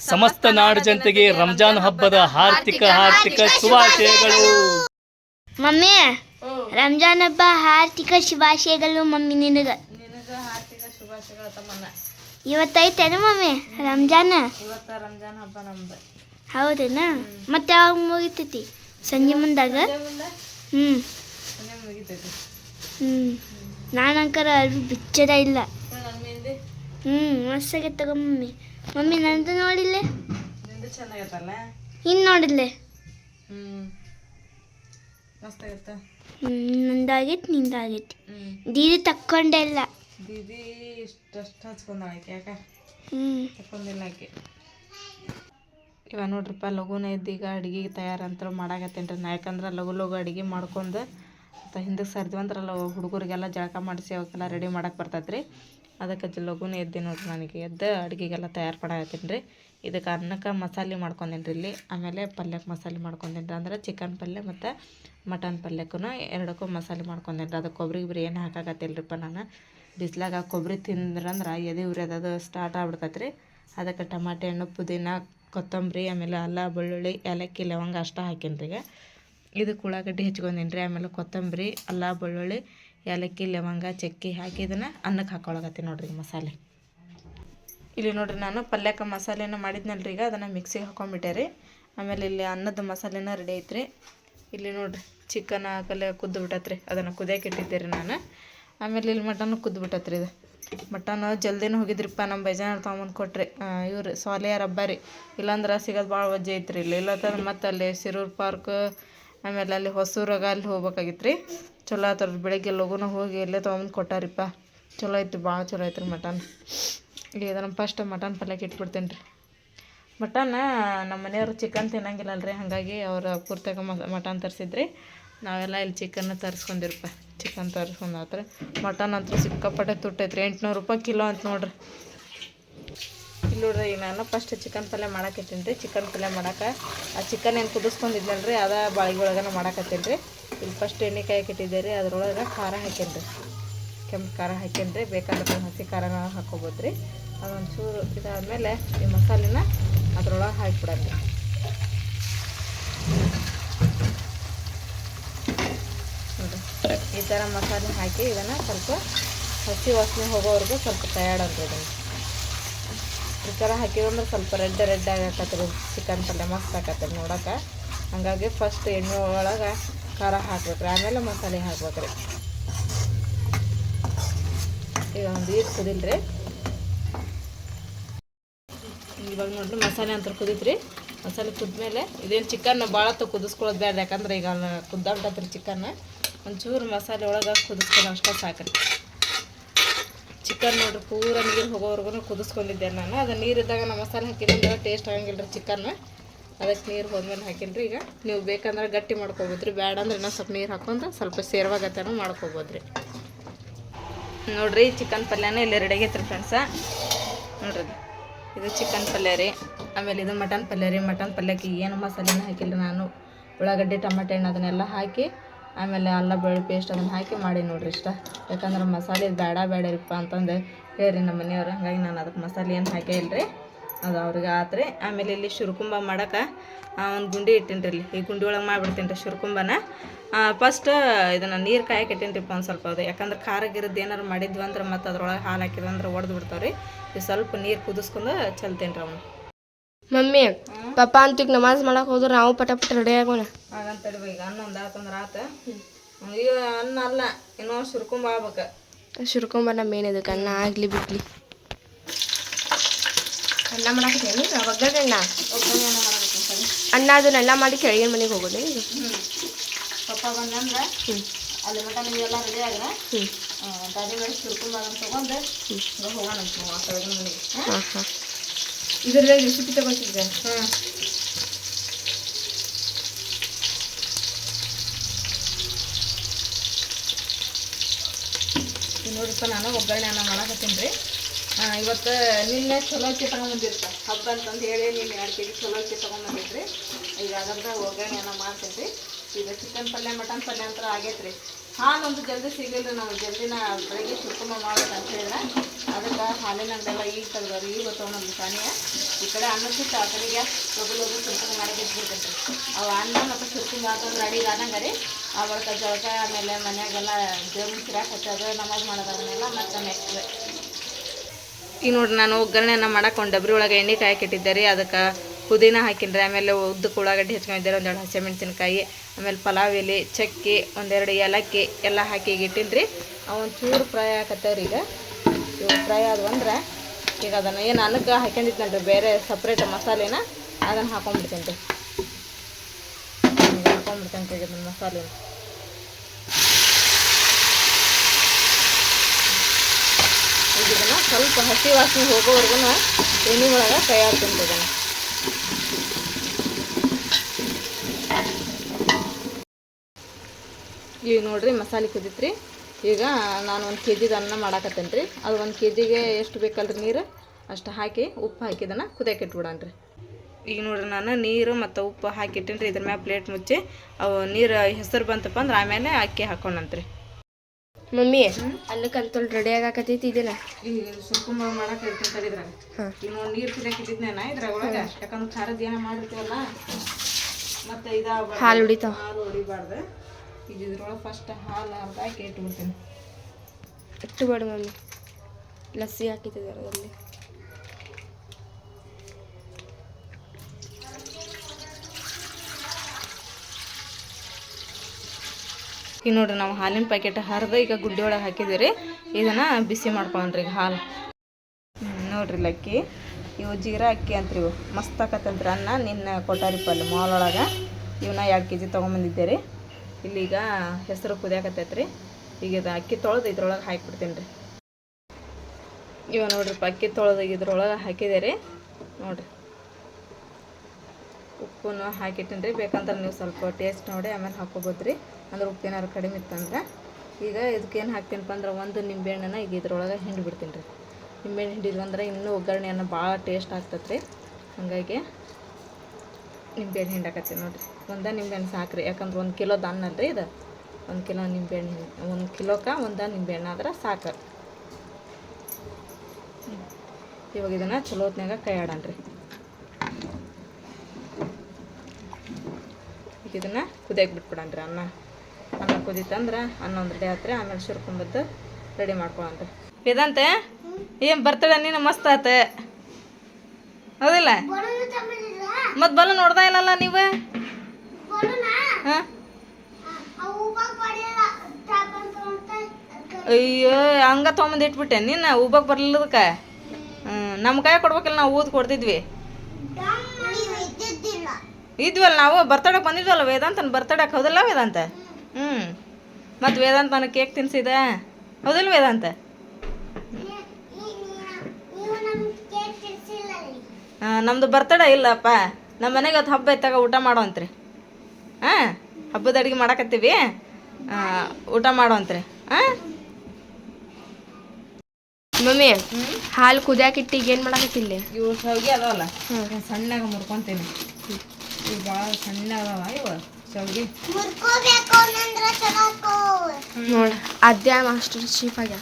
ಸಮಸ್ತ ನಾಡು ಜನತೆಗೆ ರಂಜಾನ್ ಹಬ್ಬದ ಹಾರ್ದಿಕ ಹಾರ್ದಿಕ ಶುಭಾಶಯಗಳು. ಮಮ್ಮಿ ರಂಜಾನ್ ಹಬ್ಬ ಹಾರ್ದಿಕ ಶುಭಾಶಯಗಳು ಮಮ್ಮಿ ನಿನಗ. ನಿನಗ ಹಾರ್ದಿಕ ಶುಭಾಶಯಗಳು ತಮ್ಮನ್ನ ಇವತ್ತೈತೇನು ಮಮ್ಮಿ ರಂಜಾನ್? ಇವತ್ತ ರಂಜಾನ್ ಹಬ್ಬ ನಮ್ದು. ಹೌದೇನ? ಮತ್ತೆ ಯಾವಾಗ ಮುಗಿತೈತಿ? ಸಂಜೆ ಮುಂದಾಗ? ಹ್ಞೂ ಸಂಜೆ ಮುಗಿತೈತಿ. ಹ್ಞೂ ನಾನು ಅಂಕರ ಅರ್ಬಿ ಬಿಚ್ಚದ ಇಲ್ಲ. ಹ್ಞೂ ಮಸ್ತಾಗೈತೆ ತಗೋ ಮಮ್ಮಿ. ಮಮ್ಮಿ ನಂದು ನೋಡಿಲ್ಲೇ? ನಿಂದು ಚೆನ್ನಾಗೈತಲ್ಲ? ಇನ್ನು ನೋಡಿಲ್ಲೆ? ಹ್ಮ್. ಮಸ್ತಾಗೈತೆ. ಹ್ಞೂ ನಂದಾಗೈತಿ ನಿಂದಾಗೈತಿ. ದೀದಿ ತಕ್ಕೊಂಡೆ ಇಲ್ಲ. ದೀದಿ ಇಷ್ಟಷ್ಟು ಹಚ್ಕೊಂಡಾಳ ಯಾಕೆ? ಹ್ಞೂ ತಕೊಂಡಿಲ್ಲ ಆಕೆ. ಇವ ನೋಡ್ರಿಪ್ಪ ಲಘುನ ಇದ್ದೀಗ ಅಡ್ಗೆ ತಯಾರಂತರ ಮಾಡಾಕತ್ತೇನ್ರಿ ನಾ. ಯಾಕಂದ್ರೆ ಲಘು ಲಘು ಅಡ್ಗೆ ಮಾಡ್ಕೊಂಡು ಮತ್ತು ಹಿಂದಕ್ಕೆ ಸರ್ದಿವಂದ್ರಲ್ಲ ಹುಡುಗರಿಗೆಲ್ಲ ಜಳಕ ಮಾಡಿಸಿ ಅವಕ್ಕೆಲ್ಲ ರೆಡಿ ಮಾಡಕ್ಕೆ ಬರ್ತೈತೆ ರೀ ಅದಕ್ಕೆ ಲಘುನ ಎದ್ದೆ ನೋಡ್ರಿ ನನಗೆ. ಎದ್ದು ಅಡುಗೆಗೆಲ್ಲ ತಯಾರು ಮಾಡಾಕತ್ತೀನಿ ರೀ. ಇದಕ್ಕೆ ಅನ್ನಕ್ಕೆ ಮಸಾಲೆ ಮಾಡ್ಕೊಂಡೇನಿ ರೀ ಇಲ್ಲಿ. ಆಮೇಲೆ ಪಲ್ಯಕ್ಕೆ ಮಸಾಲೆ ಮಾಡ್ಕೊಂಡೇನಿ ರೀ. ಅಂದ್ರೆ ಚಿಕನ್ ಪಲ್ಯ ಮತ್ತು ಮಟನ್ ಪಲ್ಯಕ್ಕೂ ಎರಡಕ್ಕೂ ಮಸಾಲೆ ಮಾಡ್ಕೊಂಡೇನಿ ರೀ. ಅದಕ್ಕೆ ಕೊಬ್ಬರಿ ಗಿಬ್ರಿ ಏನು ಹಾಕಾಕತ್ತಿಲ್ರಿಪ್ಪ ನಾನು. ಬಿಸಿಲಾಗ ಕೊಬ್ಬರಿ ತಿಂದ್ರಂದ್ರೆ ಎದೆ ಉರಿಯೋದು ಸ್ಟಾರ್ಟ್ ಆಗ್ಬಿಡ್ತೈತೆ ರೀ ಅದಕ್ಕೆ ಟಮಾಟೆ ಹಣ್ಣು, ಪುದೀನ, ಕೊತ್ತಂಬರಿ, ಆಮೇಲೆ ಅಲ್ಲ, ಬೆಳ್ಳುಳ್ಳಿ, ಏಲಕ್ಕಿ, ಲವಂಗ ಅಷ್ಟ ಹಾಕೀನಿ ರೀ ಈಗ. ಇದಕ್ಕೆ ಉಳ್ಳಾಗಡ್ಡಿ ಹೆಚ್ಕೊಂಡೀನಿ ರೀ. ಆಮೇಲೆ ಕೊತ್ತಂಬರಿ, ಅಲ್ಲ, ಬೆಳ್ಳುಳ್ಳಿ ಏಲಕ್ಕಿ, ಲವಂಗ, ಚಕ್ಕಿ ಹಾಕಿ ಇದನ್ನು ಅನ್ನಕ್ಕೆ ಹಾಕೊಳಕತ್ತೀನಿ ನೋಡ್ರಿ ಮಸಾಲೆ. ಇಲ್ಲಿ ನೋಡ್ರಿ ನಾನು ಪಲ್ಯಕ್ಕೆ ಮಸಾಲೆನ ಮಾಡಿದ್ನಲ್ರಿ ಈಗ, ಅದನ್ನು ಮಿಕ್ಸಿಗೆ ಹಾಕೊಂಡ್ಬಿಟ್ಟೆ ರೀ ಆಮೇಲೆ ಇಲ್ಲಿ ಅನ್ನದ ಮಸಾಲೆನ ರೆಡಿ ಐತ್ರಿ. ಇಲ್ಲಿ ನೋಡ್ರಿ ಚಿಕನ್ ಹಾಕಲೆ ಕುದ್ದು ಬಿಟ್ಟತ್ರಿ ಅದನ್ನು ಕುದಿಯಕ್ಕೆ ಇಟ್ಟಿದ್ದೆ ರೀ ನಾನು. ಆಮೇಲೆ ಇಲ್ಲಿ ಮಟನ್ ಕುದ್ದು ಬಿಟ್ಟತ್ರಿ ಇದು. ಮಟನ್ ಜಲ್ದಿನ ಹೋಗಿದ್ರಿಪ್ಪ ನಮ್ಮ ಬೇಜಾರು ತೊಗೊಂಬಂದು ಕೊಟ್ರಿ. ಇವ್ರು ಸೋಲೆಯ ರಬ್ಬರಿ. ಇಲ್ಲಾಂದ್ರೆ ಸಿಗೋದು ಭಾಳ ವಜ್ಜೆ ಐತ್ರಿ ಇಲ್ಲಿ. ಇಲ್ಲತ್ತಂದ್ರೆ ಮತ್ತೆ ಅಲ್ಲಿ ಸಿರೂರು ಪಾರ್ಕ್, ಆಮೇಲೆ ಅಲ್ಲಿ ಹೊಸೂರಾಗ ಅಲ್ಲಿ ಹೋಗ್ಬೇಕಾಗಿತ್ತು ರೀ ಚಲೋ ಆತವ್ರಿ ಬೆಳಗ್ಗೆ ಲಗೂನ ಹೋಗಿ ಎಲ್ಲೇ ತೊಗೊಂಬಂದು ಕೊಟ್ಟಾರಿಪ್ಪ. ಚಲೋ ಆಯ್ತು, ಭಾಳ ಚಲೋ ಐತ್ರಿ ಮಟನ್. ಈಗ ಇದನ್ನು ಫಸ್ಟ್ ಮಟನ್ ಪಲ್ಯಕ್ಕೆ ಇಟ್ಬಿಡ್ತೀನಿ ರೀ ಮಟನ್ ನಮ್ಮ ಮನೆಯವರು ಚಿಕನ್ ತಿನ್ನಂಗಿಲ್ಲಲ್ರಿ, ಹಾಗಾಗಿ ಅವ್ರು ಪೂರ್ತಿಯಾಗ ಮಟನ್ ತರಿಸಿದ್ರಿ. ನಾವೆಲ್ಲ ಇಲ್ಲಿ ಚಿಕನ್ ತರಿಸ್ಕೊಂಡಿರಪ್ಪ ಚಿಕನ್ ತರಿಸ್ಕೊಂಡು ಆತ್ರ ಮಟನ್ ಅಂತೂ ಸಿಕ್ಕಾಪಟ್ಟೆ ತುಟ್ಟೈತ್ರಿ ಎಂಟುನೂರು ರೂಪಾಯಿ ಕಿಲೋ ಅಂತ ನೋಡ್ರಿ. ಇಲ್ಲಿ ನೋಡ್ರಿ, ಈಗ ನಾನು ಫಸ್ಟ್ ಚಿಕನ್ ಪಲ್ಯ ಮಾಡಾಕತ್ತೀನಿ ರೀ ಚಿಕನ್ ಪಲ್ಯ ಮಾಡಕ್ಕೆ ಆ ಚಿಕನ್ ಏನು ಕುದಿಸ್ಕೊಂಡಿದ್ನಲ್ಲ ರೀ ಅದ ಬಾಳಿಗೆ ಒಳಗನ ಮಾಡಾಕತ್ತೀನಿ ರೀ ಇಲ್ಲಿ ಫಸ್ಟ್ ಎಣ್ಣೆ ಕಾಯಿ ಇಟ್ಟಿದ್ದೆ ರೀ ಅದ್ರೊಳಗೆ ಖಾರ ಹಾಕ್ಯನ್ರಿ. ಕೆಂಪು ಖಾರ ಹಾಕ್ಯನ್ರಿ ಬೇಕಾದ್ರೆ ಹಸಿ ಖಾರನ ಹಾಕೋಬೋದು ರೀ ಅದೊಂದು ಚೂರು ಇದಾದಮೇಲೆ ಈ ಮಸಾಲೆನ ಅದ್ರೊಳಗೆ ಹಾಕಿಬಿಡೋದು ಈ ಥರ ಮಸಾಲೆ ಹಾಕಿ ಇದನ್ನು ಸ್ವಲ್ಪ ಹಸಿ ವಾಸನೆ ಹೋಗೋವರೆಗೂ ಸ್ವಲ್ಪ ತಯಾಡಂತ ಇದನ್ನು. ಈ ಥರ ಹಾಕಿದಂದ್ರೆ ಸ್ವಲ್ಪ ರೆಡ್ ರೆಡ್ ಆಗಕತ್ರಿ ಚಿಕನ್ ಪಲ್ಯ ಮಸ್ತ್ ಆಕತ್ರಿ ನೋಡೋಕೆ ಹಂಗಾಗಿ ಫಸ್ಟ್ ಎಣ್ಣೆ ಒಳಗೆ ಖಾರ ಹಾಕ್ಬೇಕ್ರಿ, ಆಮೇಲೆ ಮಸಾಲೆ ಹಾಕ್ಬೇಕ್ರಿ. ಈಗ ಒಂದು ಈಟ್ ಕುದಿಲ್ರಿ. ಇವಾಗ ನೋಡ್ರಿ ಮಸಾಲೆ ಅಂತ ಕುದೀತ್ರಿ. ಮಸಾಲೆ ಕುದ್ಮೇಲೆ ಇದೇನು ಚಿಕನ್ ಭಾಳ ತ ಕುದಿಸ್ಕೊಳ್ಳೋದು ಬೇಡ ಯಾಕಂದ್ರೆ ಈಗ ಕುದ್ದಾಡ್ತೈತ್ರಿ ಚಿಕನ್. ಒಂಚೂರು ಮಸಾಲೆ ಒಳಗೆ ಕುದಿಸ್ಕೊಂಡು ಅಷ್ಟೇ ಸಾಕ್ರಿ. ಚಿಕನ್ ನೋಡ್ರಿ ಪೂರ ನೀರು ಹೋಗೋವರೆಗೂ ಕುದಿಸ್ಕೊಂಡಿದ್ದೆ ನಾನು. ಅದು ನೀರಿದ್ದಾಗ ನಾನು ಮಸಾಲೆ ಹಾಕಿದ್ರೆ ಟೇಸ್ಟ್ ಆಗಂಗಿಲ್ಲ ರೀ ಚಿಕನ್. ಅದಕ್ಕೆ ನೀರು ಹೋದ್ಮೇಲೆ ಹಾಕಿನ್ರಿ ಈಗ. ನೀವು ಬೇಕಂದ್ರೆ ಗಟ್ಟಿ ಮಾಡ್ಕೊಬೋದ್ರಿ. ಬೇಡ ಅಂದ್ರೆ ಇನ್ನೂ ಸ್ವಲ್ಪ ನೀರು ಹಾಕೊಂಡು ಸ್ವಲ್ಪ ಸೇರ್ವಾಗತ್ತನೂ ಮಾಡ್ಕೊಬೋದ್ರಿ. ನೋಡಿರಿ ಚಿಕನ್ ಪಲ್ಯನ ಇಲ್ಲಿ ರೆಡಿ ಆಗೈತ್ರಿ ಫ್ರೆಂಡ್ಸ ನೋಡ್ರಿ ಇದು. ಚಿಕನ್ ಪಲ್ಯ ರೀ. ಆಮೇಲೆ ಇದು ಮಟನ್ ಪಲ್ಯ ರೀ. ಮಟನ್ ಪಲ್ಯಕ್ಕೆ ಏನು ಮಸಾಲೆನೂ ಹಾಕಿಲ್ಲ ನಾನು. ಉಳ್ಳಾಗಡ್ಡಿ, ಟಮಾಟೆ ಹಣ್ಣು ಅದನ್ನೆಲ್ಲ ಹಾಕಿ, ಆಮೇಲೆ ಅಲ್ಲ ಬೆಳ್ಳುಳ್ಳಿ ಪೇಸ್ಟ್ ಅದನ್ನು ಹಾಕಿ ಮಾಡಿ ನೋಡ್ರಿ ಇಷ್ಟ. ಯಾಕಂದ್ರೆ ಮಸಾಲೆ ಬೇಡ ಬೇಡ ರೀಪ್ಪ ಅಂತಂದು ಹೇಳಿರಿ ನಮ್ಮ ಮನೆಯವ್ರು. ಹಾಗಾಗಿ ನಾನು ಅದಕ್ಕೆ ಮಸಾಲೆ ಏನು ಹಾಕೇ ಇಲ್ರಿ. ಅದು ಅವ್ರಿಗೆ ಆತ್ರಿ. ಆಮೇಲೆ ಇಲ್ಲಿ ಶುರ್ಕುಂಬ ಮಾಡೋಕೆ ಒಂದು ಗುಂಡಿ ಇಟ್ಟಿನಿ ರೀ ಇಲ್ಲಿ. ಈ ಗುಂಡಿ ಒಳಗೆ ಮಾಡಿಬಿಡ್ತೀನಿ ರೀ ಶುರುಕುಂಬನ ಫಸ್ಟ್ ಇದನ್ನು ನೀರು ಕಾಯಕ್ಕೆ ಇಟ್ಟೀನಿ ಒಂದು ಸ್ವಲ್ಪ ಅದು. ಯಾಕಂದ್ರೆ ಖಾರ ಗಿರದ್ದು ಏನಾರು ಮಾಡಿದ್ವಿ ಅಂದ್ರೆ ಮತ್ತು ಅದ್ರೊಳಗೆ ಹಾಲು ಹಾಕಿದ್ವಿ ಅಂದ್ರೆ ಒಡೆದು ಬಿಡ್ತಾವೆ ರೀ ಇದು ಸ್ವಲ್ಪ ನೀರು ಕುದಿಸ್ಕೊಂಡು ಚಲ್ತೇನೆ ರೀ ಅವನು. ಮಮ್ಮಿ ಪಪ್ಪ ಅಂತ ನಮಾಜ್ ಮಾಡೋಕೆ ಹೋದ್ರೆ ನಾವು ಪಟ ಪಟ ರೆಡಿ ಆಗೋಣ. ಹಾಗಂತ ಈಗ ಅನ್ನ ಒಂದು ಆತಂದ್ರೆ ಆತ. ಈಗ ಅನ್ನ ಅಲ್ಲ ಇನ್ನೂ ಶುರ್ಕುಂಬ ಆಗ್ಬೇಕು. ಶುರುಕುಂಬ ನಮ್ಮ ಇದಕ್ಕೆ ಅನ್ನ ಆಗಲಿ ಬಿಡ್ಲಿ. ಅನ್ನ ಮಾಡಾಕತ್ತೇನಿ ಒಗ್ಗರಣೆ ಅನ್ನ. ಅದನ್ನೆಲ್ಲ ಮಾಡಿ ಕೆಳಗಿನ ಮನೆಗೆ ಹೋಗೋದು ಈಗ ಪಪ್ಪ ಬಂದಂದ್ರೆ ಅಲ್ಲಿ ಮಟ ನೀವೆಲ್ಲ ರೆಡಿ ಆದ್ರೆ ಹ್ಞೂ ಗಾಡಿ ಮೇಲೆ ಶುರ್ಕುಂಬ ಅದನ್ನು ತೊಗೊಂಡು ಹೋಗೋಣ ಅಂತ ಕೆಳಗಿನ ಮನೆಗೆ. ಹಾಂ? ಹಾಂ ಇದ್ರದ್ದು ರೆಸಿಪಿ ತಗೊಂಡಿದ್ದೆ ಹಾಂ ನೋಡಿಪ್ಪ ನಾನು ಒಗ್ಗರಣೆ ಅನ್ನ ಮಾಡಕತ್ತೀನಿ ರೀ. ಇವತ್ತು ನಿನ್ನೆ ಚಲೋ ಅಕ್ಕಿ ತಗೊಂಬಂದಿರ್ತ ಹಬ್ಬ ಅಂತಂದು ಹೇಳಿ ನಿನ್ನೆ ಎರಡು ಕೆ ಜಿ ಚಲೋ ಅಕ್ಕಿ ತೊಗೊಂಬಂದಿದ್ರಿ. ಈಗ ಅದ್ರದ್ದು ಒಗ್ಗರಣೆ ಅನ್ನ ಮಾಡ್ತೀನಿ ರೀ ಈಗ ಚಿಕನ್ ಪಲ್ಯ ಮಟನ್ ಪಲ್ಯ ಅಂತ ಆಗೈತೆ ರೀ ಹಾಲು ಒಂದು ಜಲ್ದಿ ಸಿಗಲಿಲ್ಲ ನಾವು. ಜಲ್ದಿನ ಬೆಳಗ್ಗೆ ಸುಕ್ಕಮ ಮಾಡ್ಬೇಕಂತ ಹೇಳಿದ್ರೆ ಅದಕ್ಕೆ ಹಾಲಿನ ಅಂಗಡೆಲ್ಲ ಈಗ ತೆಗೆದವ್ರು. ಈಗ ತೊಗೊಂಡು ಸಾನಿಯ ಈ ಕಡೆ ಅನ್ನಕ್ಕಿಂತ ಆ ಕಡೆಗೆ ಒಬ್ಬರು ಮಾಡಕ್ಕೆ ಇಟ್ಬಿಡ್ತೈತೆ ಅವು ಅನ್ನ ಮತ್ತು ಸುರ್ಕು ಅಂತಂದ್ರೆ ಅಡಿಗೆ ಆದಂಗೆ ರೀ. ಆ ಬಳಿಕ ಜಳಕ ಆಮೇಲೆ ಮನೆಯಾಗೆಲ್ಲ ಜಮ್ ಸಿರಾಕ್ ಹಚ್ಚೋದು ನಮಾಜ್ ಮಾಡೋದು ಅದನ್ನೆಲ್ಲ ಮತ್ತೆ ನೆಕ್ಸ್ಟ್ ಈಗ ನೋಡ್ರಿ, ನಾನು ಒಗ್ಗರಣೆನ ಮಾಡಕ್ಕೆ ಒಂದು ಡಬ್ರಿ ಒಳಗೆ ಎಣ್ಣೆ ಕಾಯಕ್ಕೆ ರೀ. ಅದಕ್ಕೆ ಪುದೀನ ಹಾಕಿನ್ರಿ. ಆಮೇಲೆ ಉದ್ದಕ್ಕೆ ಉಳ್ಳಾಗಡ್ಡಿ ಹೆಚ್ಕೊಂಡಿದ್ದಾರೆ ಒಂದೆರಡು ಹಸಿಮೆಣಸಿನ್ಕಾಯಿ, ಆಮೇಲೆ ಪಲಾವ್ ಎಲೆ, ಚಕ್ಕೆ ಒಂದೆರಡು ಏಲಕ್ಕಿ ಎಲ್ಲ ಹಾಕಿ ಈಗ ಇಟ್ಟಿನ್ರಿ. ಚೂರು ಫ್ರೈ ರೀ ಈಗ. ಇವು ಫ್ರೈ ಆದ್ವು ಅಂದ್ರೆ ಈಗ ಅದನ್ನು ಏನು ಅನ್ನಕ್ಕೆ ಹಾಕೊಂಡಿದ್ನಲ್ರಿ ಬೇರೆ ಸಪ್ರೇಟ್ ಮಸಾಲೆನ ಅದನ್ನು ಹಾಕೊಂಡ್ಬಿಡ್ತೀನಿ ರೀ ಹಾಕೊಂಡ್ಬಿಡ್ತೇನೆ ರೀ ಅದನ್ನು ಮಸಾಲೆನ. ಈಗ ಇದನ್ನ ಸ್ವಲ್ಪ ಹಸಿ ವಾಸನೆ ಹೋಗೋವರೆಗೂ ಎಣ್ಣೆ ಒಳಗೆ ಕೈ ಇದನ್ನು ಈಗ ನೋಡಿರಿ ಮಸಾಲೆ ಕುದಿತ್ರಿ. ಈಗ ನಾನು ಒಂದು ಕೆ ಜಿದು ಅನ್ನ ಮಾಡಾಕತ್ತೇನೆ ರೀ ಅದು ಒಂದು ಕೆ ಜಿಗೆ ಎಷ್ಟು ಬೇಕಲ್ರಿ ನೀರು? ಅಷ್ಟು ಹಾಕಿ ಉಪ್ಪು ಹಾಕಿದನ್ನ ಕುದಿಯಕ್ಕೆ ಇಟ್ಬಿಡಣ್ರಿ ಈಗ ನೋಡ್ರಿ ನಾನು ನೀರು ಮತ್ತು ಉಪ್ಪು ಹಾಕಿಟ್ಟಿನಿ ರೀ ಇದ್ರ ಮ್ಯಾಲೆ ಪ್ಲೇಟ್ ಮುಚ್ಚಿ ಅವು ನೀರು ಹೆಸರು ಬಂತಪ್ಪ ಅಂದ್ರೆ ಆಮೇಲೆ ಅಕ್ಕಿ ಹಾಕೊಂಡಂತ್ರಿ ಮಮ್ಮಿ ಅಲ್ಲಿ ಅಂತೇಳಿ ರೆಡಿ ಆಗಾಕತ್ತೈತಿ ಇದನ್ನ ಈಗ ಸುರ್ಕುಂಬ ಮಾಡಕ್ಕೆ ಇರ್ತೀನಿ ತಡಿದ್ರಾಗ ಹಾಂ. ನೀರು ಕುದಿಯಕ್ಕೆ ಇಟ್ಟಿದ್ನೇನ ಇದ್ರಾಗ ಒಳಗೆ? ಯಾಕಂದ್ರೆ ಖಾರದ ಏನ ಮಾಡಿರ್ತೀವಲ್ಲ? ಮತ್ತೆ ಇದಾಗ ಹಾಲು ಹೊಡಿತಾವ. ಹಾಲು ಹೊಡಿಬಾರ್ದು. ಈಗ ಇದ್ರೊಳಗೆ ಫಸ್ಟ್ ಹಾಲು ಅರ್ಧ ಹಾಕಿ ಇಟ್ಬಿಡ್ತೀನಿ. ಇಟ್ಟು ಬೇಡ ಮಮ್ಮಿ. ಲಸ್ಸಿ ಹಾಕಿದ್ದೆ ಅದರಲ್ಲಿ ಈಗ ನೋಡ್ರಿ ನಾವು ಹಾಲಿನ ಪ್ಯಾಕೆಟ್ ಹರಿದು ಈಗ ಗುಡ್ಡೆ ಒಳಗೆ ಹಾಕಿದ್ದೀರಿ. ಇದನ್ನು ಬಿಸಿ ಮಾಡ್ಕೊಂಡ್ರಿ ಈಗ ಹಾಲು. ನೋಡ್ರಿ ಲಕ್ಕಿ. ಇವು ಜೀರಾ ಅಕ್ಕಿ ಅಂತ್ರಿ ಇವು. ಮಸ್ತ್ ಆಕತ್ತಂತ್ರಿ ಅನ್ನ, ನಿನ್ನ ಕೊಟ್ಟಾರಿ ಪಲ್ಯ ಮಾಲ್ ಒಳಗೆ. ಇವನ್ನ ಎರಡು ಕೆ ಜಿ ತೊಗೊಂಬಂದಿದ್ದೆ ರೀ ಇಲ್ಲೀಗ ಹೆಸರು ಕುದಿಯಾಕತ್ತೈತ್ರಿ. ಈಗ ಇದು ಅಕ್ಕಿ ತೊಳೆದು ಇದ್ರೊಳಗೆ ಹಾಕಿಬಿಡ್ತೀನಿ ರೀ ಇವ ನೋಡ್ರಿಪ್ಪ, ಅಕ್ಕಿ ತೊಳೆದು ಇದ್ರೊಳಗೆ ಹಾಕಿದೆ ರೀ ನೋಡ್ರಿ. ಉಪ್ಪನ್ನು ಹಾಕಿಟ್ಟಿನಿ ರೀ ಬೇಕಂದ್ರೆ ನೀವು ಸ್ವಲ್ಪ ಟೇಸ್ಟ್ ನೋಡಿ ಆಮೇಲೆ ಹಾಕೋಬೋದು ರೀ ಅಂದ್ರೆ ಉಪ್ಪು ಏನಾರು ಕಡಿಮೆ ಇತ್ತಂದ್ರೆ ಈಗ ಇದಕ್ಕೇನು ಹಾಕ್ತೀನಪ್ಪ ಅಂದ್ರೆ ಒಂದು ನಿಂಬೆಹಣ್ಣನ ಈಗ ಇದ್ರೊಳಗೆ ಹಿಂಡಿ ಬಿಡ್ತೀನಿ ರೀ ನಿಂಬೆಹಣ್ಣು ಹಿಂಡಿದ್ವಿ ಅಂದ್ರೆ ಇನ್ನೂ ಒಗ್ಗರಣೆಯನ್ನು ಭಾಳ ಟೇಸ್ಟ್ ಆಗ್ತೈತೆ ರೀ ಹಾಗಾಗಿ ನಿಂಬೆಹಣ್ಣು ಹಿಂಡಾಕತ್ತೀನಿ ನೋಡಿರಿ. ಒಂದೇ ನಿಂಬೆಹಣ್ಣು ಸಾಕ್ರಿ. ಯಾಕಂದ್ರೆ ಒಂದು ಕಿಲೋ ಅಲ್ಲ ರೀ ಇದು. ಒಂದು ಕಿಲೋ ನಿಂಬೆಹಣ್ಣು ಒಂದು ಕಿಲೋಕ್ಕೆ ಒಂದು ನಿಂಬೆಹಣ್ಣು ಆದ್ರೆ ಸಾಕು. ಇವಾಗ ಇದನ್ನು ಚಲೋ ಹೊತ್ನಾಗ ಕೈ ಆಡಣ್ರಿ ಈಗ ಇದನ್ನು ಕುದಿಯಕ್ಕೆ ಬಿಟ್ಬಿಡಣ್ರಿ ಅನ್ನ. ಅನ್ನ ಕುದೀತಂದ್ರೆ ಅನ್ನ ರೆಡಿ ಆತ್ರಿ, ಆಮೇಲೆ ಸುರ್ಕೊಂಬದ್ದು ರೆಡಿ ಮಾಡ್ಕೊಳಂತ ವೇದಂತೆ ಏನು ಬರ್ತಡೆ ನೀನು ಮಸ್ತ್ ಆತ. ಹೌದಿಲ್ಲ? ಮತ್ತು ಬಲ್ಲ ನೋಡ್ದಾ ಇಲ್ಲಲ್ಲ ನೀವು? ಹಾಂ? ಅಯ್ಯೋ, ಹಂಗ ತೊಗೊಂಬಂದು ಇಟ್ಬಿಟ್ಟೆ ನಿನ್ನ ಊಬಕ್ಕೆ ಬರ್ಲಿಲ್ಲದಕ್ಕೆ? ನಮ್ಮ ಕೈ ಕೊಡ್ಬೇಕಿಲ್ಲ, ನಾವು ಊದ್ ಕೊಡ್ತಿದ್ವಿ. ಇದ್ವಲ್ಲ ನಾವು ಬರ್ತಡಕ್ಕೆ ಬಂದಿದ್ವಲ್ಲ ವೇದಾಂತನ ಬರ್ತಡಕ್ಕೆ ಹೌದಲ್ಲ ವೇದಾಂತ? ಹ್ಞೂ ಮತ್ತು ವೇದಾಂತ ನನಗೆ ಕೇಕ್ ತಿನ್ಸಿದೆ. ಹೌದಲ್ಲ ವೇದಾಂತ? ನಮ್ಮದು ಬರ್ತಡೇ ಇಲ್ಲಪ್ಪ. ನಮ್ಮ ಮನೆಗೆ ಅದು ಹಬ್ಬ ಇತ್ತಾಗ ಊಟ ಮಾಡೋವಂತ್ರಿ ಹಾಂ ಹಬ್ಬದ ಅಡುಗೆ ಮಾಡಕತ್ತೀವಿ. ಊಟ ಮಾಡೋವಂತ್ರಿ ಹಾಂ? ಮಮ್ಮಿ ಹಾಲು ಕುದಿಯಾಕಿಟ್ಟು ಈಗ ಏನು ಮಾಡಕತ್ತಿಲ್ಲ ಇವು ಶಾವಿಗೆ ಅದಾವಲ್ಲ ಸಣ್ಣಗೆ ಮುರ್ಕೊಂತೀನಿ. ಇವು ಭಾಳ ಸಣ್ಣ ಅದಾವ ಇವು. ಶಾವಿಗೆ ನೋಡ. ಅದ್ಯಾ ಮಾಸ್ಟರ್ ಚೀಫ್ ಆಗ್ಯ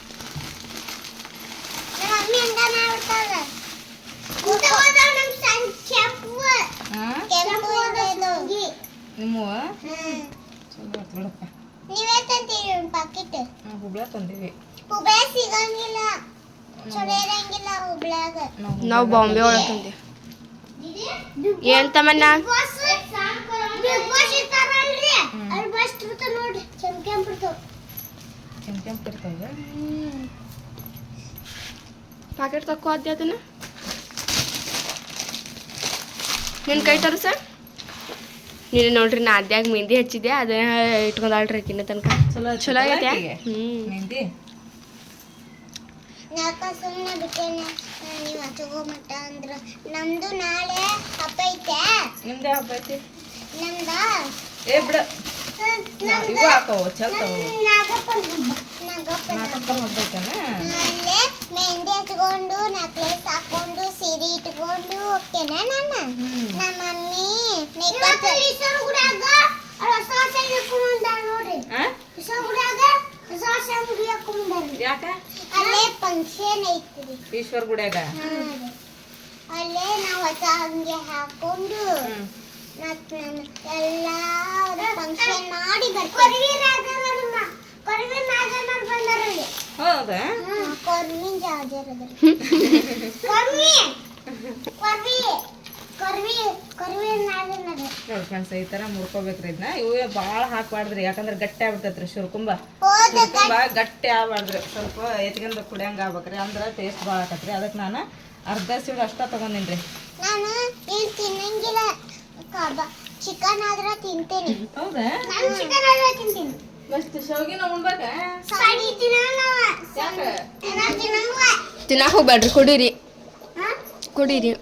ನಿಮ್ಮ ಚಲೋ ಬಿಡಪ್ಪ. ನೀವೇ ತಂತೀರಿ ಒಂದು ಪಾಕಿಟ್ ನಾವು ಹುಬ್ಳ ತಂದೀವಿ. ಹುಬ್ಳ್ಯಾಗ ಸಿಗಂಗಿಲ್ಲ. ಚಲೋ ಇರಂಗಿಲ್ಲ ಹುಬ್ಳ್ಯಾಗ. ನಾವು ಬಾಂಬೆ ಒಳಗೆ ತಂದೆ ಏನ್ ತಮ್ಮನ್ನ ಪ್ಯಾಕೆಟ್ ಪಾಕೆಟ್ ತಕ್ಕೋ ಅದ್ಯ ಅದನ್ನ? ನಿನ್ನ ಕೈ ತೋರಿಸ? ನೀನು ನೋಡ್ರಿ ನಾ ಅದ್ಯಾಗ ಮೆಹಂದಿ ಹಚ್ಚಿದ್ಯಾ ಅದನ್ನ ಇಟ್ಕೊಂಡಾಳ್ರಿ ಕಿನ್ನ ತನಕ. ಚಲೋ ಚಲೋ ಆಗೈತೆ? ಹ್ಞೂ ಮೆಹಂದಿ? ನಾಲ್ಕ ಸುಮ್ಮನೆ ಬಿಟ್ಟೇನೆ ನೀವು ಹಚ್ಕೋಮಟ್ಟ ಅಂದ್ರೆ. ನಮ್ದು ನಾಳೆ ಹಬ್ಬ ಐತೆ. ನಿಮ್ದೇ ಹಬ್ಬ ಐತಿ? ನಮ್ದ? ಏ ಬಿಡ. ಇವು ಹಾಕವು ಚಲ್ತಾವು ನಾಗಪ್ಪನ ಹಬ್ಬ. ನಾಗಪ್ಪನ ನಾಲ್ಕಪ್ಪ ಹಬ್ಬ ಐತನ? ಅಲ್ಲೇ ಮೆಹಂದಿ ಹಚ್ಕೊಂಡು ನೆಕ್ಲೆಸ್ ಹಾಕೊಂಡು ಸೀರೆ ಇಟ್ಕೊಂಡು ಹೋಗ್ತೇನೆ ನಾನು. ನಮ್ಮ ಮಮ್ಮಿ ಮೇಕಪ್ ನೋಡ್ರಿ. ಆ? ಗುಡ್ಯಾಗ ಯಾಕ? ಅಲ್ಲೇ ಫಂಕ್ಷನ್ ಐತ್ರಿ. ಈಶ್ವರ ಗುಡಿಯಾಗ? ಅಲ್ಲೇ ನಾವು ಹೊಸ ಅಂಗಿ ಹಾಕೊಂಡು ಮತ್ ನಾನು ಎಲ್ಲ ಫಂಕ್ಷನ್ ಮಾಡಿ ಬರ್ತೀನಿ ಹೌದಾ? ಕೊರ್ಮಿನ್ ಜಾಜರ್ ಅದ್ರ. ಕೊರ್ಮಿ ಕೊರ್ವಿ. ಕೊರ್ವಿ. ಕೊರ್ವಿ. ನೋಡಿ ಫ್ರೆಂಡ್ಸ್ ಈ ತರ ಮುರ್ಕೋಬೇಕ್ರಿ ಇದನ್ನ ಇವು ಭಾಳ ಹಾಕ್ಬಾರ್ದ್ರಿ ಯಾಕಂದ್ರೆ ಗಟ್ಟಿ ಆಗ್ಬಿಡ್ತೈತ್ರಿ ಶುರ್ಕುಂಬ. ಶುರ್ಕುಂಬ ಗಟ್ಟಿ ಆಗ್ಬಾರ್ದ್ರಿ. ಸ್ವಲ್ಪ ಎತ್ಕೊಂಡು ಕುಡಿಯಂಗ ಆಗ್ಬೇಕ್ರಿ ಅಂದ್ರೆ ಟೇಸ್ಟ್ ಭಾಳ ಆಕತ್ರಿ. ಅದಕ್ಕೆ ನಾನು ಅರ್ಧ ಸೀಡ್ ಅಷ್ಟ ತಗೊಂಡಿನ್ರಿ. ನಾನು ಇಲ್ಲಿ ತಿನ್ನಂಗಿಲ್ಲ. ಕಬ ಚಿಕನ್ ಆದ್ರೆ ತಿಂತೇನೆ. ಹೌದಾ? ನಾನು ಚಿಕನ್ ಆದ್ರ ತಿಂತೀನಿ. ಮಸ್ತ್. ಶಾವಿಗೆನ ಉಣ್ಬೇಕ? ಸಾಡಿ ತಿನ್ನಲ್ಲ ಯಾಕೆ? ತಿನ್ನಕ್ಕೆ ಹೋಗ್ಬೇಡ್ರಿ ಕುಡೀರಿ. ಕುಡೀರಿ.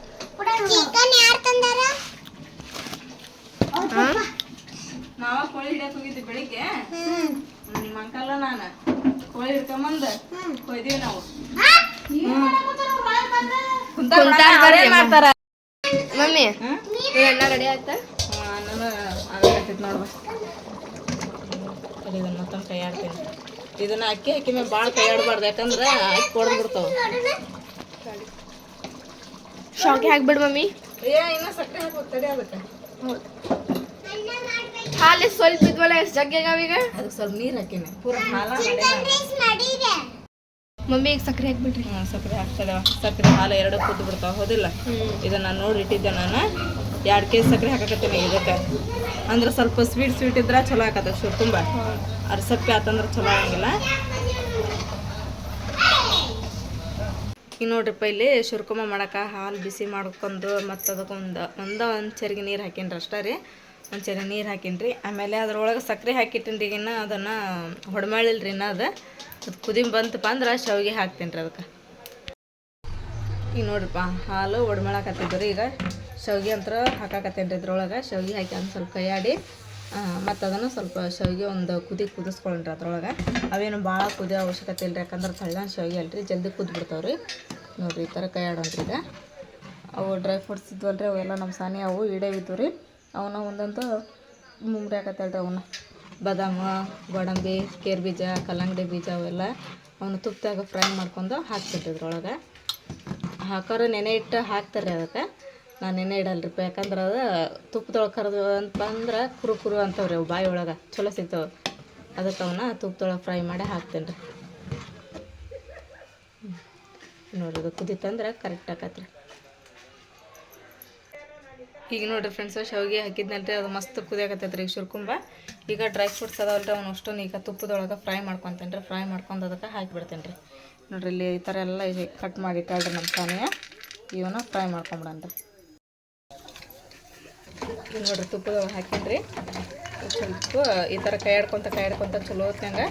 ಚಿಕನ್ ನಾವ ಕೋಳಿ ಹಿಡಿಯಕ್ ಹೋಗಿದ್ವಿ ಬೆಳಿಗ್ಗೆ. ನಿಮ್ಮ ಅಂಕಲ್ಲ ನಾನು. ಕೋಳಿ ಹಿಡ್ಕೊಂಬಂದ ಕೊಯ್ದೀವಿ ನಾವು. ಮಾಡ್ತಾರ. ಮಮ್ಮಿ? ಎಲ್ಲ ರೆಡಿ ಆಯ್ತಾ? ಮತ್ತೊಂದು ಕೈ ಆಡ್ತೀನಿ ಇದನ್ನ ಅಕ್ಕಿ ಹಾಕಿ ಮೇಲೆ ಭಾಳ ಕೈ ಆಡಬಾರ್ದು ಯಾಕಂದ್ರೆ ಅಕ್ಕಿ ಕೊಡ್ದು ಬಿಡ್ತಾವ. ಶಾವಿಗೆ ಹಾಕ್ಬಿಡು ಮಮ್ಮಿ. ಏ ಇನ್ನೂ ಸಕ್ಕರೆ ಹಾಕ್ಬೇಕು ತಡಿ ಅದಕ್ಕೆ. ಹಾಲು ಸ್ವಲ್ಪ ಇದ್ವಲ್ಲ ಎಷ್ಟು ಜಗ್ಗೆಗಾವೀಗ ಈಗ? ಅದಕ್ಕೆ ಸ್ವಲ್ಪ ನೀರು ಹಾಕಿನಿ. ಪೂರ ಹಾಲ ಮಮ್ಮಿಗೆ ಮಮ್ಮಿ ಈಗ ಸಕ್ಕರೆ ಹಾಕ್ಬಿಟ್ರಿ ಹಾ ಸಕ್ಕರೆ ಹಾಕ್ತದವ ಸಕ್ಕರೆ ಹಾಲು ಎರಡು ಕುದ್ದು ಬಿಡ್ತಾವ ಹೋದಿಲ್ಲ? ಇದನ್ನ ನೋಡಿ ಇಟ್ಟಿದ್ದೆ ನಾನು. ಎರಡು ಕೆ ಜಿ ಸಕ್ಕರೆ ಹಾಕಕತ್ತೀನಿ ಇದಕ್ಕೆ. ಅಂದ್ರೆ ಸ್ವಲ್ಪ ಸ್ವೀಟ್ ಸ್ವೀಟ್ ಇದ್ರೆ ಚಲೋ ಆಕತ್ತ ಶುರು ತುಂಬ. ಅರ್ಸಪ್ಪೆ ಸಪ್ಪೆ ಆತಂದ್ರೆ ಚಲೋ ಆಗಂಗಿಲ್ಲ. ಈಗ ನೋಡ್ರಿಪ್ಪ ಇಲ್ಲಿ ಶುರ್ಕುಮ ಮಾಡಕ್ಕೆ ಹಾಲು ಬಿಸಿ ಮಾಡ್ಕೊಂಡು ಮತ್ತು ಅದಕ್ಕೊಂದು ಒಂದ ಒಂದು ಚರಿಗೆ ನೀರು ಹಾಕೀನಿ ಅಷ್ಟೇ ರೀ. ಒಂದು ಚರಿಗೆ ನೀರು ಹಾಕಿನ್ರಿ. ಆಮೇಲೆ ಅದ್ರೊಳಗೆ ಸಕ್ಕರೆ ಹಾಕಿಟ್ಟಿನ್ರಿ ಇನ್ನು ಅದನ್ನು ಹೊಡ್ಮಾಳಿಲ್ಲ ರೀ ಇನ್ನು ಅದು. ಅದು ಕುದಿಮ್ ಬಂತಪ್ಪ ಅಂದ್ರೆ ಶಾವಿಗೆ ಹಾಕ್ತೀನಿ ರೀ ಅದಕ್ಕೆ ಈಗ ನೋಡ್ರಿಪ್ಪ ಹಾಲು ಒಡ್ಮಾಳಕತ್ತಿದ್ದು ರೀ ಈಗ. ಶಾವಿಗೆ ಅಂತ ಹಾಕಾಕತ್ತೇನೆ ರೀ ಇದ್ರೊಳಗೆ. ಶಾವಿಗೆ ಹಾಕಿ ಒಂದು ಸ್ವಲ್ಪ ಕೈಯಾಡಿ ಮತ್ತು ಅದನ್ನು ಸ್ವಲ್ಪ ಶಾವಿಗೆ ಒಂದು ಕುದಿ ಕುದಿಸ್ಕೊಳ್ಳಿ ಅದ್ರೊಳಗೆ. ಅವೇನು ಭಾಳ ಕುದಿಯೋ ಅವಶ್ಯಕತೆ ಇಲ್ಲ ಯಾಕಂದ್ರೆ ತಳ್ಳನ ಶಾವಿಗೆ ಅಲ್ರಿ, ಜಲ್ದಿ ಕುದ್ದು ಬಿಡ್ತಾವೆ ರೀ ನೋಡಿರಿ ಈ ಥರ ಕೈಯಾಡೋಣ್ರಿ ಈಗ. ಅವು ಡ್ರೈ ಫ್ರೂಟ್ಸ್ ಇದ್ವಲ್ಲ ರೀ ಅವೆಲ್ಲ ನಮ್ಮ ಸಾನಿ ಅವು ಇಡೇ ರೀ ಅವನ್ನ ಒಂದಂತೂ ಹಾಕತ್ತೇಳ್ರಿ ಅವನ್ನ ಬಾದಾಮ, ಗೋಡಂಬಿ, ಕೇರ್ ಬೀಜ, ಕಲ್ಲಂಗಡಿ ಬೀಜ ಅವೆಲ್ಲ ಅವನ್ನ ತುಪ್ಪದಾಗ ಫ್ರೈ ಮಾಡ್ಕೊಂಡು ಹಾಕ್ತೀವಿ ರೀ ಅದ್ರೊಳಗೆ ಹಾಕೋರು ನೆನೆ ಇಟ್ಟು ಹಾಕ್ತಾರೆ ಅದಕ್ಕೆ. ನಾನು ನೆನೆ ಇಡಲ್ರಿಪ್ಪ ಯಾಕಂದ್ರೆ ಅದು ತುಪ್ಪದೊಳಗೆ ಕರೆದು ಅಂತ ಅಂದ್ರೆ ಕುರು ಕುರು ಅಂತವ್ರಿ ಅವು ಬಾಯಿ ಒಳಗೆ. ಚಲೋ ಸಿಗ್ತವೆ. ಅದಕ್ಕೆ ಅವನ್ನ ತುಪ್ಪದೊಳಗೆ ಫ್ರೈ ಮಾಡಿ ಹಾಕ್ತೀನಿ ರೀ ನೋಡ್ರಿ ಅದು ಕುದಿತಂದ್ರೆ ಕರೆಕ್ಟ್ ಆಕತ್ರಿ. ಈಗ ನೋಡ್ರಿ ಫ್ರೆಂಡ್ಸ್ ಶಾವಿಗೆ ಹಾಕಿದ್ನಲ್ರಿ ಅದು ಮಸ್ತ್ ಕುದಿಯಾಕತ್ತೈತೆ ರೀ ಶುರ್ಕುಂಬ, ಈಗ ಡ್ರೈ ಫ್ರೂಟ್ಸ್ ಅದಾವಲ್ರಿ, ಅವ್ನು ಅಷ್ಟೊಂದು ಈಗ ತುಪ್ಪದೊಳಗೆ ಫ್ರೈ ಮಾಡ್ಕೊತೇನೆ ರೀ ಫ್ರೈ ಮಾಡ್ಕೊಂಡು ಅದಕ್ಕೆ ಹಾಕಿಬಿಡ್ತೇನೆ ರೀ ನೋಡ್ರಿ ಇಲ್ಲಿ ಈ ಥರ ಎಲ್ಲ ಕಟ್ ಮಾಡಿ ಇಟ್ಟಾಳ್ರಿ ನಮ್ಮ ಸಾನಿಯ. ಇವನ್ನ ಫ್ರೈ ಮಾಡ್ಕೊಂಬಿಡನ್ರಿ ಈಗ ನೋಡ್ರಿ ತುಪ್ಪದೊಳಗೆ ಹಾಕಿನ್ರಿ. ಸ್ವಲ್ಪ ಈ ಥರ ಕೈ ಆಡ್ಕೊತ ಕೈ ಚಲೋ ಹೊತ್ನಂಗೆ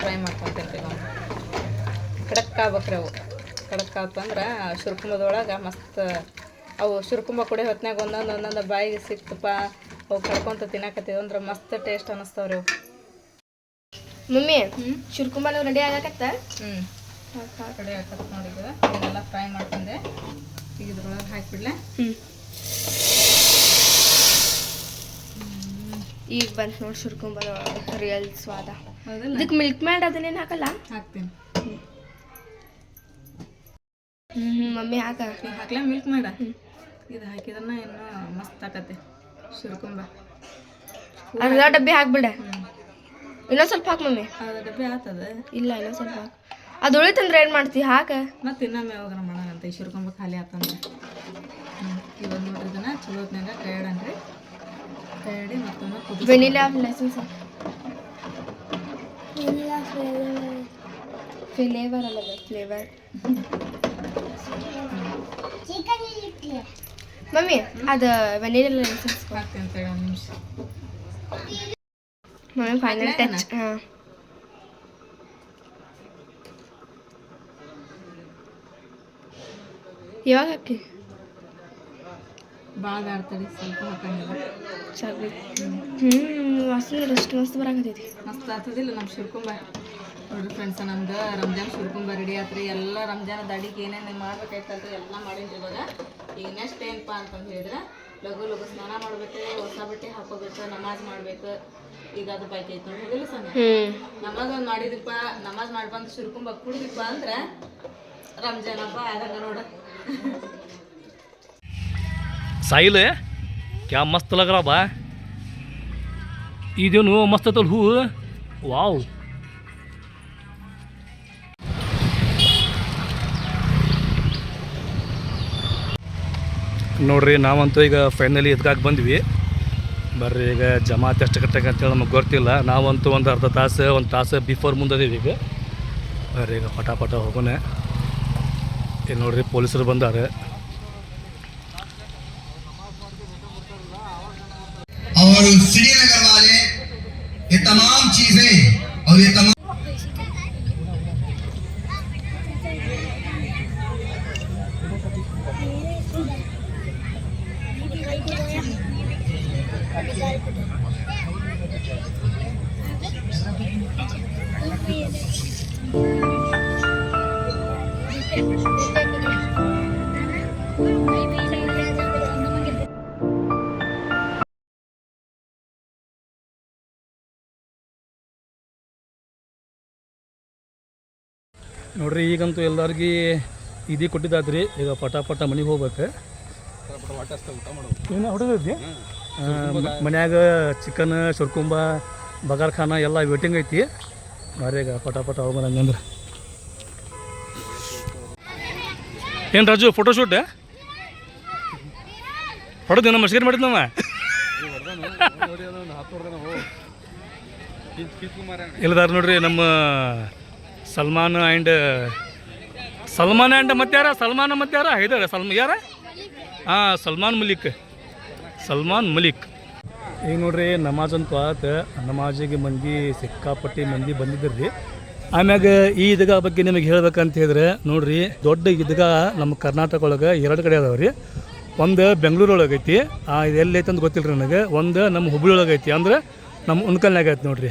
ಫ್ರೈ ಮಾಡ್ಕೊತೇನೆ ರೀ ನಾವು ಕಡಕ್ಕಾಗ್ಬೇಕ್ರಿ ಅವು. ಕಡಕ್ಕಾಗ್ತಂದ್ರೆ ಶುರ್ಕುಂಬದೊಳಗೆ ಮಸ್ತ್ ಅವು ಶುರ್ಕುಂಬ ಕುಡಿ ಹೊತ್ನ್ಯಾಗ ಒಂದೊಂದು ಒಂದೊಂದು ಬಾಯಿಗೆ ಸಿಕ್ತಪ್ಪ ಅವು ಕಡ್ಕೊಂತ ತಿನ್ನಕತ್ತಿದ್ವು ಅಂದ್ರೆ ಮಸ್ತ್ ಟೇಸ್ಟ್ ಅನ್ನಿಸ್ತಾವ್ರಿ ಅವು. ಮಮ್ಮಿ ಶುರ್ಕುಂಬಲ್ ರೆಡಿ ಆಗಕತ್ತ? ಹ್ಞೂ ರೆಡಿ ಹಾಕತ್ ನೋಡಿ ಈಗ. ಇದನ್ನೆಲ್ಲ ಫ್ರೈ ಮಾಡ್ಕೊಂಡೆ. ಈಗ ಇದ್ರೊಳಗೆ ಹಾಕಿಬಿಡ್ಲೆ? ಹ್ಞೂ ಈಗ ಬಂತು ನೋಡಿ ಶುರ್ಕುಂಬಲ್ ರಿಯಲ್ ಸ್ವಾದ. ಅದಕ್ಕೆ ಇದಕ್ಕೆ ಮಿಲ್ಕ್ ಮ್ಯಾಡ್ ಅದನ್ನೇನು ಹಾಕಲ್ಲ? ಹಾಕ್ತೀನಿ. ಹ್ಞೂ ಮಮ್ಮಿ ಹಾಕ. ಹಾಕ್ಲಾ? ಮಿಲ್ಕ್ ಮೇಡ ಇದು ಹಾಕಿದ್ರೆ ಇನ್ನು ಮಸ್ತ್ ಆಕತ್ತೆ ಸುರ್ಕೊಂಬ. ಅರ್ಧ ಡಬ್ಬಿ ಹಾಕ್ಬಿಡ. ಇನ್ನೊಂದು ಸ್ವಲ್ಪ ಹಾಕ್ ಮಮ್ಮಿ. ಅರ್ಧ ಡಬ್ಬಿ ಆತದ? ಇಲ್ಲ ಇನ್ನೊಂದು ಸ್ವಲ್ಪ ಹಾಕ್. ಅದು ಉಳಿತಂದ್ರೆ ಏನು ಮಾಡ್ತಿ? ಹಾಕ. ಮತ್ತೆ ಇನ್ನೊಮ್ಮೆ ಯಾವಾಗ ಮಾಡೋಣಂತ ಈ ಸುರ್ಕೊಂಬ ಖಾಲಿ ಆತಂದ್ರೆ. ಇವಾಗ ನೋಡ್ರಿ ಇದನ್ನ ಚಲೋ ಹೊತ್ನ್ಯಾಗ ಕೈ ಆಡನ್ರಿ ಕೈ ಮತ್ತೊಮ್ಮೆ ವೆನಿಲಾ ಲೈಸೆನ್ಸ್ ಫ್ಲೇವರ್. ಅಲ್ಲ ಫ್ಲೇವರ್. ಚಿಕನ್ ಮಮ್ಮಿ ಅದು ವೆನಿಲಾ ಲೈಸೆನ್ಸ್ ಹಾಕ್ತೀನಿ ಅಂತ ಹೇಳಿ ಒಂದು ನಿಮಿಷ. ಮಮ್ಮಿ ಫೈನಲ್ ಟಚ್ ಹಾಂ. ಯಾವಾಗ ಹಾಕಿ? ಭಾಳ ಆಡ್ತಡಿ ಸ್ವಲ್ಪ ಹಾಕಂಗಿಲ್ಲ. ಹ್ಞೂ ವಾಸನೆ ಅಷ್ಟು ಮಸ್ತ್ ಬರಾಕತ್ತೈತಿ. ಮಸ್ತ್ ಆಗ್ತದಿಲ್ಲ ನಮ್ಮ ಶಿರ್ಕುಂಬ ನೋಡ್ರಿ ಫ್ರೆಂಡ್ಸ್ ನಮ್ದು ರಂಜಾನ್ ಶಿರ್ಕುಂಬ ರೆಡಿ ಆತ್ರಿ. ಎಲ್ಲ ರಂಜಾನದ ಅಡಿಗೆ ಏನೇನು ಮಾಡ್ಬೇಕಾಯ್ತಲ್ರಿ ಎಲ್ಲ ಮಾಡಿದ್ರಿ ಇವಾಗ ಈಗ ನೆಕ್ಸ್ಟ್ ಏನಪ್ಪ ಅಂತಂದು ಹೇಳಿದ್ರೆ ಲಘು ಲಘು ಸ್ನಾನ ಮಾಡ್ಬೇಕು ಹೊಸ ಬಟ್ಟೆ ಹಾಕೋಬೇಕು ನಮಾಜ್ ಮಾಡ್ಬೇಕು ಈಗ ಅದು ಬೈಕ್ ಐತಿ ನೋಡಿ ಹೋಗಿಲ್ಲ ಸಣ್ಣ ನಮಾಜ್ ಒಂದು ಮಾಡಿದಿಪ್ಪ ನಮಾಜ್ ಮಾಡ್ಬಂದು ಸುರ್ಕೊಂಬ ಕುಡಿದಿಪ್ಪ ಅಂದ್ರೆ ರಂಜಾನ್ ಹಬ್ಬ ಆದಾಗ ನೋಡ. ಸಾಯಿಲ್ ಕ್ಯಾ ಮಸ್ತ್ ಲಗ್ರಬ್ಬ ಇದೇನು ಮಸ್ತ್ ಐತಲ್ ಹೂ. ವಾವ್. ನೋಡ್ರಿ ನಾವಂತೂ ಈಗ ಫೈನಲಿ ಎದ್ಗಾಗ ಬಂದ್ವಿ ಬರ್ರಿ ಈಗ ಜಮಾತ್ ಎಷ್ಟು ಕಟ್ಟಕ್ಕೆ ಅಂತೇಳಿ ನಮಗೆ ಗೊತ್ತಿಲ್ಲ ನಾವಂತೂ ಒಂದು ಅರ್ಧ ತಾಸು ಒಂದು ತಾಸು ಬಿಫೋರ್ ಮುಂದದೀವಿ ಈಗ ಬರ್ರಿ ಈಗ ಪಟ ಪಟ ಹೋಗೋಣ ಈಗ ನೋಡ್ರಿ ಪೊಲೀಸರು ಬಂದಾರೆ और श्रीनगर वाले ये तमाम चीजें और ये तमाम ನೋಡ್ರಿ ಈಗಂತೂ ಎಲ್ಲರಿಗೆ ಇದಿ ಕೊಟ್ಟಿದ್ದಾದ್ರಿ. ಈಗ ಪಟ ಪಟ ಮನೆಗೆ ಹೋಗ್ಬೇಕು. ಏನು ಹೊಡೆದಿದ್ದೆ ಮನ್ಯಾಗ ಚಿಕನ್ ಶುರ್ಕುಂಬ ಬಗಾರ್ ಖಾನ ಎಲ್ಲ ವೇಟಿಂಗ್ ಐತಿ. ಮಾರಿ ಈಗ ಪಟ ಪಟ ಹೋಗೋಣ ಹಂಗಂದ್ರೆ ಏನು ರಾಜು ಫೋಟೋ ಶೂಟ್ ಹೊಡೆದು ನಮ್ಮ ಮಸ್ಕರ್ ಮಾಡಿದ್ನ ಇಲ್ಲದಾರ ನೋಡ್ರಿ ನಮ್ಮ ಸಲ್ಮಾನ್ ಆ್ಯಂಡ್ ಸಲ್ಮಾನ್ ಆ್ಯಂಡ್ ಮತ್ತಾರ ಸಲ್ಮಾನ್ ಯಾರ? ಹೈದರ್, ಸಲ್ಮ ಯಾರ? ಹಾಂ, ಸಲ್ಮಾನ್ ಮಲಿಕ್. ಸಲ್ಮಾನ್ ಮಲಿಕ್. ಈಗ ನೋಡ್ರಿ, ನಮಾಜ್ ಅಂತೂ ಆತ. ನಮಾಜಿಗೆ ಮಂದಿ ಸಿಕ್ಕಾಪಟ್ಟಿ ಮಂದಿ ಬಂದಿದ್ರಿ ಆಮ್ಯಾಗ ಈ ಈದ್ಗಾ ಬಗ್ಗೆ ನಿಮಗೆ ಹೇಳ್ಬೇಕಂತ ಹೇಳಿದ್ರೆ, ನೋಡ್ರಿ, ದೊಡ್ಡ ಈದ್ಗಾ ನಮ್ಮ ಕರ್ನಾಟಕ ಒಳಗೆ ಎರಡು ಕಡೆ ಅದಾವ ರೀ ಒಂದು ಬೆಂಗಳೂರು ಒಳಗೈತಿ ಐತಿ. ಆ ಇದು ಅಂತ ಗೊತ್ತಿಲ್ಲ ರೀ ನನಗೆ. ಒಂದು ನಮ್ಮ ಹುಬ್ಳಿ ಒಳಗೆ ಐತಿ. ಅಂದ್ರೆ ನಮ್ಮ ಉಣ್ಕಲ್ನಾಗ ಐತಿ ನೋಡ್ರಿ.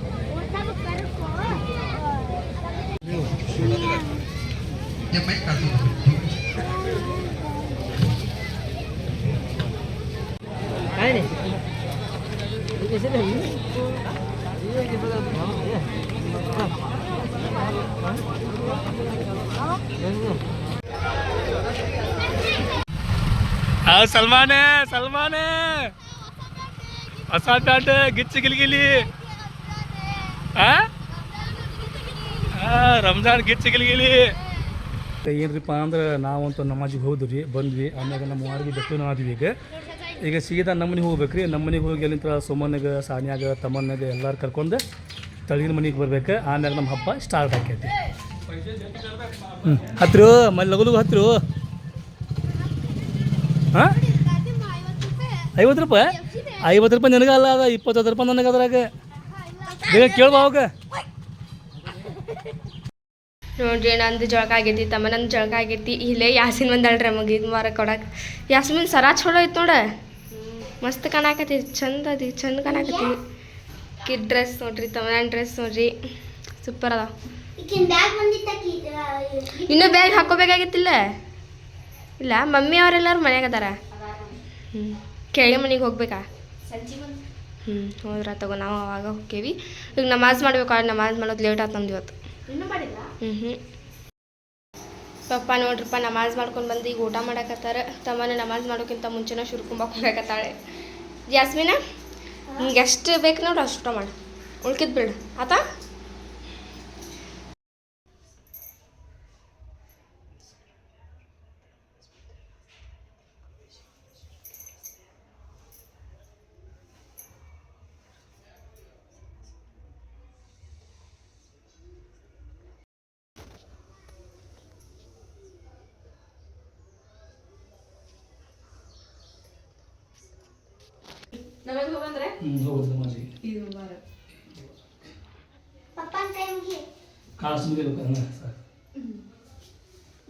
सलमान है सलमान है असा डाट गिच गिलगिली रमज़ान गिच गिलगिली ಏನ್ರಿಪ್ಪ ಅಂದ್ರೆ ನಾವಂತೂ ನಮಾಜಿಗೆ ಹೋದ್ರಿ ಬಂದ್ವಿ. ಆಮ್ಯಾಗ ನಮ್ಮ ವಾರಿಗೆ ಬೆಟ್ಟನೂ ಆದ್ವಿ ಈಗ. ಈಗ ಸೀದಾ ನಮ್ಮನಿಗೆ ಹೋಗ್ಬೇಕು ರೀ ನಮ್ಮನಿಗೆ ಹೋಗಿ ಅಲ್ಲಿಂದ ಸೋಮನ್ಯಾಗ ಸಾನ್ಯಾಗ ತಮ್ಮನ್ಯಾಗ ಎಲ್ಲರೂ ಕರ್ಕೊಂಡು ತಳಗಿನ ಮನೆಗೆ ಬರ್ಬೇಕು. ಆಮ್ಯಾಗ ನಮ್ಮ ಹಬ್ಬ ಸ್ಟಾರ್ಟ್ ಆಕೈತಿ. ಹ್ಞೂ ಹತ್ರು ಮಲ್ಲಿ ಲಗು ಹತ್ರು. ಹಾಂ? ಐವತ್ತು ರೂಪಾಯಿ? ಐವತ್ತು ರೂಪಾಯಿ ನಿನಗಲ್ಲ ಅದ ಇಪ್ಪತ್ತೈದು ರೂಪಾಯಿ ನನಗೆ ಅದ್ರಾಗ. ಬೇಗ ಕೇಳ್ಬಾ ಅವಾಗ. ನೋಡ್ರಿ ನಂದು ಜಳಕ ಆಗೈತಿ ತಮ್ಮ ನಂದು ಜಳಕ ಆಗೈತಿ. ಇಲ್ಲೇ ಯಾಸಿನ್ ಬಂದಳ್ರಿ ನಮಗೆ ಇದು ಮಾರ ಕೊಡಕ್ಕೆ ಯಾಸ್ಮಿನ್ ಸರ ಚಲೋ ಐತೆ ನೋಡ. ಮಸ್ತ್ ಕಾಣಾಕತಿ ಚಂದ ಅದಿ ಚಂದ ಕಾಣಾಕತಿ ಕಿಡ್ ಡ್ರೆಸ್ ನೋಡ್ರಿ ತಮ್ಮನ ಡ್ರೆಸ್ ನೋಡ್ರಿ. ಸೂಪರ್ ಅದ ಇನ್ನು ಬ್ಯಾಗ್ ಹಾಕೋಬೇಕಾಗಿತ್ತಿಲ್ಲ? ಇಲ್ಲ ಮಮ್ಮಿ ಅವರೆಲ್ಲರೂ ಮನ್ಯಾಗ ಅದಾರ? ಹ್ಞೂ ಕೆಳಗೆ ಮನೆಗೆ ಹೋಗ್ಬೇಕಾ? ಹ್ಞೂ ಹೋದ್ರ ತಗೋ ನಾವು ಅವಾಗ ಹೋಗ್ತೀವಿ ಈಗ ನಮಾಜ್ ಮಾಡ್ಬೇಕು ನಮಾಜ್ ಮಾಡೋದು ಲೇಟ್ ಆಯ್ತು ನಮ್ದು ಇವತ್ತು. ಹ್ಞೂ ಪಪ್ಪ ನೋಡ್ರಪ್ಪ, ನಮಾಜ್ ಮಾಡ್ಕೊಂಡು ಬಂದು ಈಗ ಊಟ ಮಾಡಕತ್ತಾರ. ತಮ್ಮನ ನಮಾಜ್ ಮಾಡೋಕ್ಕಿಂತ ಮುಂಚೆನೇ ಶುರ್ಕೊಂಬಕ್ಕೆ ಹೋಗಕತ್ತಾಳೆ ಜಾಸ್ಮಿನ ನಿಂಗೆ ಎಷ್ಟು ಬೇಕು ನೋಡ್ರಿ ಅಷ್ಟು ಮಾಡು. ಉಳ್ಕಿದ್ ಬಿಡು. ಆತಾ? ನಮಗೆ ಹೋಗಂದ್ರೆ ಹ್ಞೂ ಹೋಗುದು ಮಾಜಿ ಇದು ಬಾರ ಪಪ್ಪನ ಕೈ ಮುಗಿ ಕಾಸು ಮುಗಿಬೇಕು ಹಾಂ ಸರ್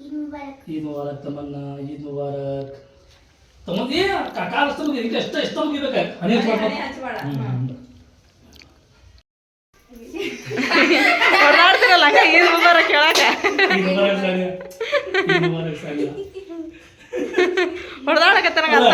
ಈದ್ ಮುಬಾರಕ್. ಈದ್ ಮುಬಾರಕ್ ತಮ್ಮನ್ನ ಈದ್ ಮುಬಾರಕ್. ತಮ್ಮದು ಕಾಲ ಮುಗಿ ಈಗ ಎಷ್ಟು ಎಷ್ಟು ಮುಗಿಬೇಕು ಹಣೆ ಹಚ್ಬೇಡ. ಹ್ಞೂ ಹೊರಡ್ತಿರಲ್ಲ ಹಂಗೆ ಇದು ಬರ ಕೇಳಾಕ ಈದ್ ಮುಬಾರಕ್ ಸಾಲಿ ಈದ್ ಮುಬಾರಕ್ ಸಾಲಿ ಹೊಡೆದಾಡಕತ್ತ ನಂಗೆ ಅರ್ಥ